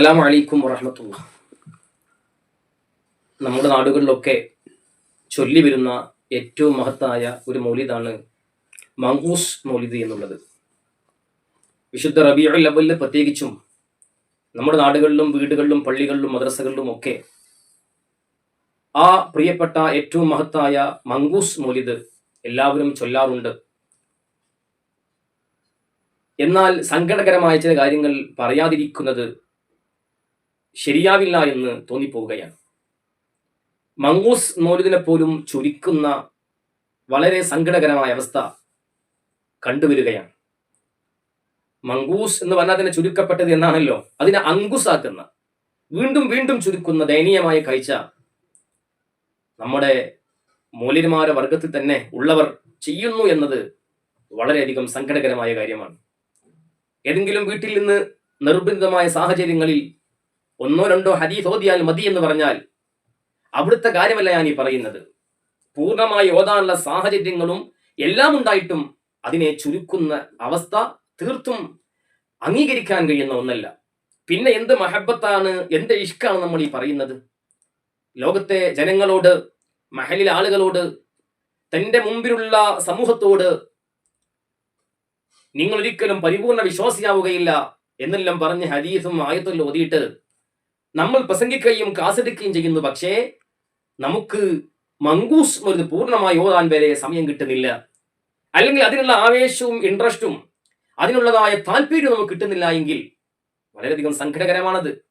അസ്സലാമു അലൈക്കും വറഹമത്തുള്ള. നമ്മുടെ നാടുകളിലൊക്കെ ചൊല്ലി വരുന്ന ഏറ്റവും മഹത്തായ ഒരു മൗലിദാണ് മങ്കൂസ് മൗലിദ് എന്നുള്ളത്. വിശുദ്ധ റബിയുൽ അവലിൽ പ്രത്യേകിച്ചും നമ്മുടെ നാടുകളിലും വീടുകളിലും പള്ളികളിലും മദ്രസകളിലും ഒക്കെ ആ പ്രിയപ്പെട്ട ഏറ്റവും മഹത്തായ മങ്കൂസ് മൗലിദ് എല്ലാവരും ചൊല്ലാറുണ്ട്. എന്നാൽ സങ്കടകരമായ ചില കാര്യങ്ങൾ പറയാതിരിക്കുന്നത് ശരിയാവില്ല എന്ന് തോന്നിപ്പോവുകയാണ്. മങ്കൂസ് മൗലിദിനെ പോലും ചുരുക്കുന്ന വളരെ സങ്കടകരമായ അവസ്ഥ കണ്ടുവരികയാണ്. മങ്കൂസ് എന്ന് പറഞ്ഞാൽ തന്നെ ചുരുക്കപ്പെട്ടത് എന്നാണല്ലോ? അതിനെ അങ്കുസാക്കുന്ന വീണ്ടും വീണ്ടും ചുരുക്കുന്ന ദയനീയമായ കാഴ്ച നമ്മുടെ മൂല്യന്മാരെ വർഗത്തിൽ തന്നെ ഉള്ളവർ ചെയ്യുന്നു എന്നത് വളരെയധികം സങ്കടകരമായ കാര്യമാണ്. ഏതെങ്കിലും വീട്ടിൽ നിന്ന് നിർബന്ധിതമായ സാഹചര്യങ്ങളിൽ ഒന്നോ രണ്ടോ ഹദീസ് ഓതിയാൽ മതി എന്ന് പറഞ്ഞാൽ അവിടുത്തെ കാര്യമല്ല ഞാൻ ഈ പറയുന്നത്. പൂർണമായി ഓതാനുള്ള സാഹചര്യങ്ങളും എല്ലാം ഉണ്ടായിട്ടും അതിനെ ചുരുക്കുന്ന അവസ്ഥ തീർത്തും അംഗീകരിക്കാൻ കഴിയുന്ന ഒന്നല്ല. പിന്നെ എന്ത് മഹബത്താണ് എന്ത് ഇഷ്കാണ് നമ്മൾ ഈ പറയുന്നത്? ലോകത്തെ ജനങ്ങളോട് മഹലിലെ ആളുകളോട് തന്റെ മുമ്പിലുള്ള സമൂഹത്തോട് നിങ്ങൾ ഒരിക്കലും പരിപൂർണ വിശ്വാസിയാവുകയില്ല എന്നെല്ലാം പറഞ്ഞ് ഹദീസും ആയത്തും ഓതിയിട്ട് നമ്മൾ പ്രസംഗിക്കുകയും കാസെടുക്കുകയും ചെയ്യുന്നു. പക്ഷേ നമുക്ക് മങ്കൂസ് ഒരു പൂർണമായി ഓതാൻ വരെ സമയം കിട്ടുന്നില്ല. അല്ലെങ്കിൽ അതിനുള്ള ആവേശവും ഇൻട്രസ്റ്റും അതിനുള്ളതായ താല്പര്യവും നമുക്ക് കിട്ടുന്നില്ല എങ്കിൽ വളരെയധികം സങ്കടകരമാണത്.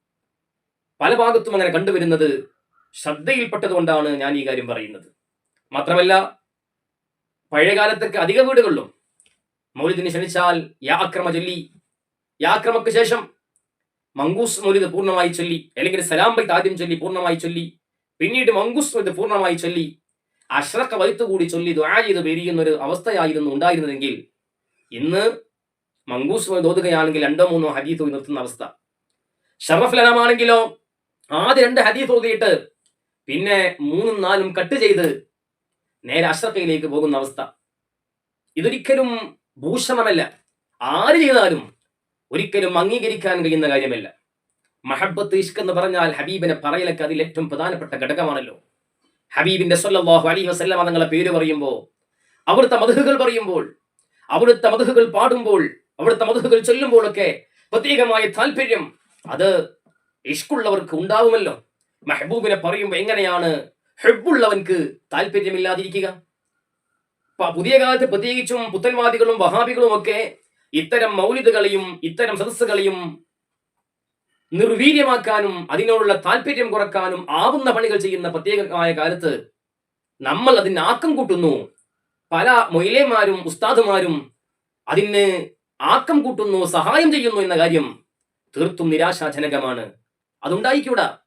പല ഭാഗത്തും അങ്ങനെ കണ്ടുവരുന്നത് ശ്രദ്ധയിൽപ്പെട്ടതുകൊണ്ടാണ് ഞാൻ ഈ കാര്യം പറയുന്നത്. മാത്രമല്ല പഴയകാലത്തൊക്കെ അധിക വീടുകളിലും മൗലിദിന് ക്ഷണിച്ചാൽ യാക്രമ ചൊല്ലി യാക്രമക്ക് ശേഷം മങ്കൂസ് മൗലിദ് പൂർണമായി ചൊല്ലി. അല്ലെങ്കിൽ സലാം ബൈത്ത് ആദ്യം ചൊല്ലി പൂർണമായി ചൊല്ലി. പിന്നീട് മങ്കൂസ് മൗലിദ് പൂർണമായി ചൊല്ലി. അഷ്റക്ക വൈത്ത് കൂടി ചൊല്ലി ദുആ ചെയ്ത് പെരിയുന്ന ഒരു അവസ്ഥയായിരുന്നു ഉണ്ടായിരുന്നതെങ്കിൽ ഇന്ന് മങ്കൂസ് മൗലിദ് ഓതുകയാണെങ്കിൽ രണ്ടോ മൂന്നോ ഹദീസ് നിർത്തുന്ന അവസ്ഥ. ഷറഫ് ലനമാണെങ്കിലോ ആദ്യ രണ്ട് ഹദീത്ത് ഓതിയിട്ട് പിന്നെ മൂന്നും നാലും കട്ട് ചെയ്ത് നേരെ അഷ്റക്കയിലേക്ക് പോകുന്ന അവസ്ഥ. ഇതൊരിക്കലും ഭൂഷണമല്ല. ആര് ചെയ്താലും ഒരിക്കലും അംഗീകരിക്കാൻ കഴിയുന്ന കാര്യമല്ല. മഹബത്ത് ഇഷ്ക് എന്ന് പറഞ്ഞാൽ ഹബീബിനെ പറയലൊക്കെ അതിൽ ഏറ്റവും പ്രധാനപ്പെട്ട ഘടകമാണല്ലോ. ഹബീബിന്റെ സല്ലല്ലാഹു അലി വസ്ല്ലാം തങ്ങളെ പേര് പറയുമ്പോൾ അവിടുത്തെ മധുഹുകൾ പറയുമ്പോൾ അവിടുത്തെ മധുഹുകൾ പാടുമ്പോൾ അവിടുത്തെ മധുഹുകൾ ചൊല്ലുമ്പോഴൊക്കെ പ്രത്യേകമായ താല്പര്യം അത് ഇഷ്കുള്ളവർക്ക് ഉണ്ടാവുമല്ലോ. മെഹബൂബിനെ പറയുമ്പോൾ എങ്ങനെയാണ് ഹെബുള്ളവൻക്ക് താല്പര്യമില്ലാതിരിക്കുക? പുതിയ കാലത്ത് പ്രത്യേകിച്ചും പുത്തൻവാദികളും വഹാബികളും ഒക്കെ ഇത്തരം മൗലിദുകളെയും ഇത്തരം സദസ്സുകളെയും നിർവീര്യമാക്കാനും അതിനോടുള്ള താല്പര്യം കുറക്കാനും ആവുന്ന പണികൾ ചെയ്യുന്ന പ്രത്യേകമായ കാലത്ത് നമ്മൾ അതിന് ആക്കം കൂട്ടുന്നു. പല മൊയിലേമാരും ഉസ്താദുമാരും അതിന് ആക്കം കൂട്ടുന്നു സഹായം ചെയ്യുന്നു എന്ന കാര്യം തീർത്തും നിരാശാജനകമാണ്. അതുണ്ടായിക്കൂടാ.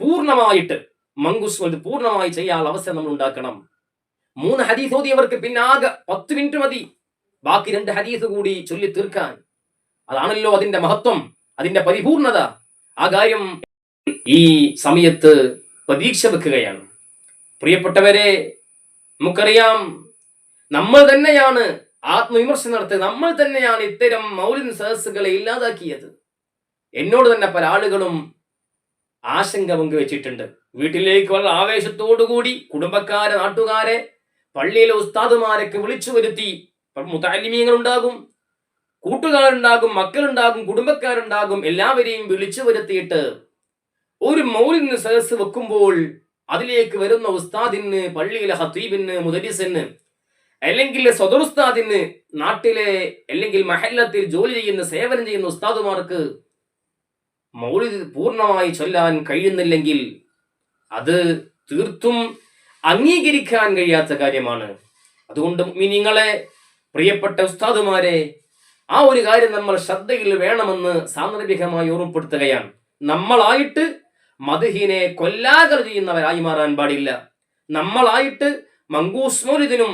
പൂർണമായിട്ട് മങ്കുസ് പൂർണമായി ചെയ്യാനുള്ള അവസരം നമ്മൾ ഉണ്ടാക്കണം. മൂന്ന് ഹദീസ് ഓതിയവർക്ക് പിന്നാകെ പത്ത് മിനിറ്റ് മതി. ബാക്കി രണ്ട് ഹദീസ് കൂടി ചൊല്ലി തീർക്കാൻ. അതാണല്ലോ അതിന്റെ മഹത്വം അതിന്റെ പരിപൂർണത. ആ കാര്യം ഈ സമയത്ത് പ്രതീക്ഷ വെക്കുകയാണ്. പ്രിയപ്പെട്ടവരെ നമുക്കറിയാം നമ്മൾ തന്നെയാണ് ആത്മവിമർശനം നടത്തിയത്. നമ്മൾ തന്നെയാണ് ഇത്തരം മൗലിൻ സദസ്സുകളെ ഇല്ലാതാക്കിയത്. എന്നോട് തന്നെ പല ആളുകളും ആശങ്ക പങ്കുവെച്ചിട്ടുണ്ട്. വീട്ടിലേക്ക് വളരെ ആവേശത്തോടുകൂടി കുടുംബക്കാരെ നാട്ടുകാരെ പള്ളിയിലെ ഉസ്താദുമാരൊക്കെ വിളിച്ചു വരുത്തി മുത്താലിമീങ്ങൾ ഉണ്ടാകും കൂട്ടുകാരുണ്ടാകും മക്കളുണ്ടാകും കുടുംബക്കാരുണ്ടാകും എല്ലാവരെയും വിളിച്ചു വരുത്തിയിട്ട് ഒരു മൗലിന് സദസ് വെക്കുമ്പോൾ അതിലേക്ക് വരുന്ന ഉസ്താദിന് പള്ളിയിലെ ഹത്തീബിന് മുദരിസിന് അല്ലെങ്കിൽ സ്വതറുസ്താദിന് നാട്ടിലെ അല്ലെങ്കിൽ മഹല്ലത്തിൽ ജോലി ചെയ്യുന്ന സേവനം ചെയ്യുന്ന ഉസ്താദുമാർക്ക് മൗലിദ് പൂർണമായി ചൊല്ലാൻ കഴിയുന്നില്ലെങ്കിൽ അത് തീർത്തും അംഗീകരിക്കാൻ കഴിയാത്ത കാര്യമാണ്. അതുകൊണ്ട് നിങ്ങളെ പ്രിയപ്പെട്ട ഉസ്താദുമാരെ ആ ഒരു കാര്യം നമ്മൾ ശ്രദ്ധയിൽ വേണമെന്ന് സാന്ദർഭികമായി ഓർമ്മപ്പെടുത്തുകയാണ്. നമ്മളായിട്ട് മധുഹിനെ കൊല്ലാകർ ചെയ്യുന്നവരായി മാറാൻ പാടില്ല. നമ്മളായിട്ട് മങ്കൂസ് മൗലിദിനും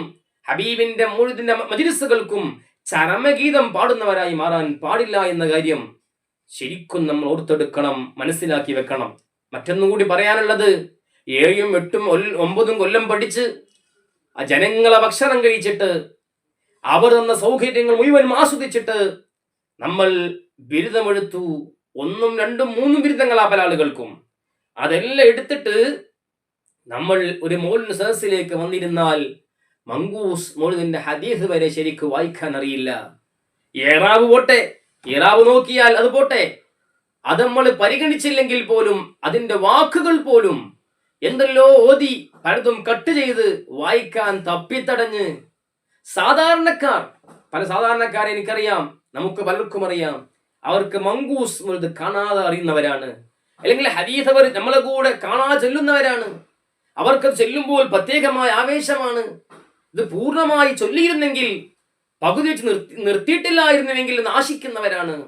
ഹബീബിന്റെ മൗലിദിന്റെ മജിലിസുകൾക്കും ചരമഗീതം പാടുന്നവരായി മാറാൻ പാടില്ല എന്ന കാര്യം ശരിക്കും നമ്മൾ ഓർത്തെടുക്കണം മനസ്സിലാക്കി വെക്കണം. മറ്റൊന്നും കൂടി പറയാനുള്ളത് ഏഴും എട്ടും ഒമ്പതും കൊല്ലം പഠിച്ച് ആ ജനങ്ങളെ ഭക്ഷണം കഴിച്ചിട്ട് അവർ തന്ന സൗകര്യങ്ങൾ മുഴുവൻ ആസ്വദിച്ചിട്ട് നമ്മൾ ബിരുദമെടുത്തു. ഒന്നും രണ്ടും മൂന്നും ബിരുദങ്ങളാ പല ആളുകൾക്കും അതെല്ലാം എടുത്തിട്ട് നമ്മൾ ഒരു മോളിന് സദസ്സിലേക്ക് വന്നിരുന്നാൽ മങ്കൂസ് മോളിതിന്റെ ഹദീസ് വരെ ശരിക്ക് വായിക്കാൻ അറിയില്ല. ഏറാവ് പോട്ടെ ഏറാവ് നോക്കിയാൽ അത് പോട്ടെ. അത് നമ്മൾ പരിഗണിച്ചില്ലെങ്കിൽ പോലും അതിന്റെ വാക്കുകൾ പോലും എന്തെല്ലോ ഓതി പലതും കട്ട് ചെയ്ത് വായിക്കാൻ തപ്പിത്തടഞ്ഞ് സാധാരണക്കാർ പല സാധാരണക്കാരെ എനിക്കറിയാം നമുക്ക് പലർക്കും അറിയാം. അവർക്ക് മങ്കൂസ് എന്നുള്ളത് കാണാതെ അറിയുന്നവരാണ്. അല്ലെങ്കിൽ ഹദീസ് അവർ നമ്മളെ കൂടെ കാണാതെ ചെല്ലുന്നവരാണ്. അവർക്ക് ചെല്ലുമ്പോൾ പ്രത്യേകമായ ആവേശമാണ്. ഇത് പൂർണമായി ചൊല്ലിയിരുന്നെങ്കിൽ പകുതി വെച്ച് നിർത്തി നിർത്തിയിട്ടില്ലായിരുന്നുവെങ്കിൽ നാശിക്കുന്നവരാണ്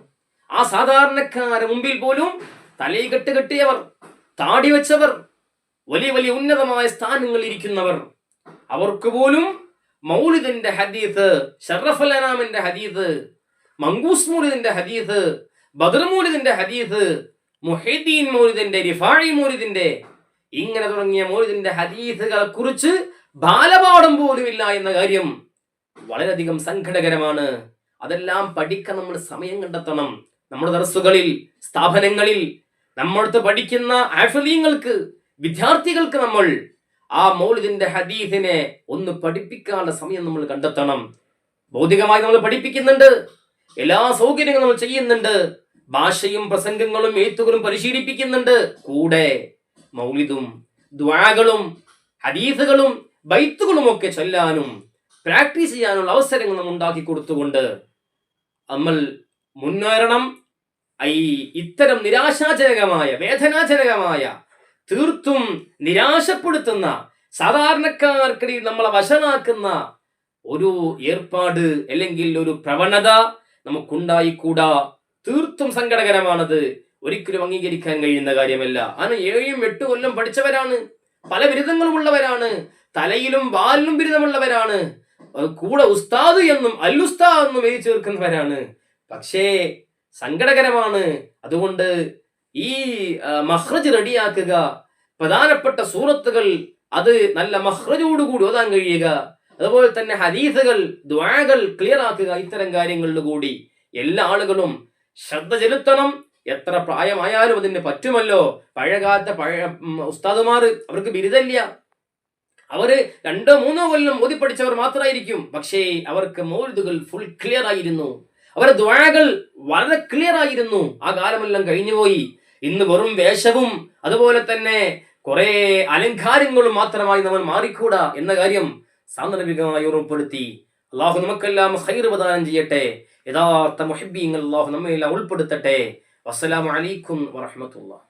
ആ സാധാരണക്കാരെ മുമ്പിൽ പോലും തലയിൽ കെട്ട് കെട്ടിയവർ താടി വെച്ചവർ വലിയ വലിയ ഉന്നതമായ സ്ഥാനങ്ങളിൽ ഇരിക്കുന്നവർ അവർക്ക് പോലും മൗലിദിന്റെ ഹദീത്ത് ഷറഫൽ അനാമിന്റെ ഹദീത്ത് മങ്കൂസ് മൗലിദിന്റെ ഹദീത്ത് ബദർ മൗലിദിന്റെ ഹദീത്ത് മുഹീദ്ദീൻ മൗലിദിന്റെ റിഫാഴി മൗലിദിന്റെ ഇങ്ങനെ തുടങ്ങിയ മൗലിദിന്റെ ഹദീസുകളെ കുറിച്ച് ബാലപാഠം പോലുമില്ല എന്ന കാര്യം വളരെയധികം സങ്കടകരമാണ്. അതെല്ലാം പഠിക്കാൻ നമ്മൾ സമയം കണ്ടെത്തണം. നമ്മുടെ ദർസുകളിൽ സ്ഥാപനങ്ങളിൽ നമ്മളടുത്ത് പഠിക്കുന്ന ആഫലീയങ്ങൾക്ക് വിദ്യാർത്ഥികൾക്ക് നമ്മൾ ആ മൗലിദിന്റെ ഹദീഫിനെ ഒന്ന് പഠിപ്പിക്കാനുള്ള സമയം നമ്മൾ കണ്ടെത്തണം. ഭൗതികമായി നമ്മൾ പഠിപ്പിക്കുന്നുണ്ട്. എല്ലാ സൗകര്യങ്ങളും നമ്മൾ ചെയ്യുന്നുണ്ട്. ഭാഷയും പ്രസംഗങ്ങളും എഴുത്തുകളും പരിശീലിപ്പിക്കുന്നുണ്ട്. കൂടെ മൗലിദും ദ്വാകളും ഹദീസുകളും ബൈത്തുകളും ഒക്കെ ചൊല്ലാനും പ്രാക്ടീസ് ചെയ്യാനുള്ള അവസരങ്ങൾ നമ്മൾ ഉണ്ടാക്കി കൊടുത്തുകൊണ്ട് നമ്മൾ മുന്നേറണം. ഈ ഇത്തരം നിരാശാജനകമായ വേദനാജനകമായ തീർത്തും നിരാശപ്പെടുത്തുന്ന സാധാരണക്കാർക്കിടയിൽ നമ്മളെ വശനാക്കുന്ന ഒരു ഏർപ്പാട് അല്ലെങ്കിൽ ഒരു പ്രവണത നമുക്കുണ്ടായിക്കൂടാ. തീർത്തും സങ്കടകരമാണത്. ഒരിക്കലും അംഗീകരിക്കാൻ കഴിയുന്ന കാര്യമല്ല. അന്ന് ഏഴും എട്ട് കൊല്ലം പഠിച്ചവരാണ്. പല ബിരുദങ്ങളും ഉള്ളവരാണ്. തലയിലും വാലിലും ബിരുദമുള്ളവരാണ്. കൂടെ ഉസ്താദ് എന്നും അല്ലുസ്താ എന്നും എഴുതി ചേർക്കുന്നവരാണ്. പക്ഷേ സങ്കടകരമാണ്. അതുകൊണ്ട് ഈ മഹ്റജ് റെഡിയാക്കുക. പ്രധാനപ്പെട്ട സൂറത്തുകൾ അത് നല്ല മഹ്റജോടുകൂടി ഓതാൻ കഴിയുക. അതുപോലെ തന്നെ ഹദീസുകൾ ദ്വാകൾ ക്ലിയർ ആക്കുക ഇത്തരം കാര്യങ്ങളിൽ കൂടി. എല്ലാ ആളുകളും ശ്രദ്ധ ചെലുത്തണം. എത്ര പ്രായമായാലും അതിന് പറ്റുമല്ലോ. പഴയകാലത്തെ പഴയ ഉസ്താദുമാർ അവർക്ക് ബിരുദമില്ല. അവർ രണ്ടോ മൂന്നോ കൊല്ലം ഓതി പഠിച്ചവർ മാത്രമായിരിക്കും. പക്ഷേ അവർക്ക് മോരുതുകൾ ഫുൾ ക്ലിയർ ആയിരുന്നു. അവരുടെ ദ്വാകൾ വളരെ ക്ലിയർ ആയിരുന്നു. ആ കാലമെല്ലാം കഴിഞ്ഞുപോയി. ഇന്ന് വെറും വേഷവും അതുപോലെ തന്നെ കുറെ അലങ്കാരങ്ങളും മാത്രമായി നമ്മൾ മാറിക്കൂടാ എന്ന കാര്യം സാന്ദർഭികമായി ഓർമ്മപ്പെടുത്തി. അള്ളാഹു നമുക്കെല്ലാം ഹൈർ പ്രദാനം ചെയ്യട്ടെ. യഥാർത്ഥ മുഹബീങ്ങൾ അള്ളാഹു നമ്മയെല്ലാം ഉൾപ്പെടുത്തട്ടെ. വസ്സലാമു അലൈക്കും വറഹമത്തുള്ള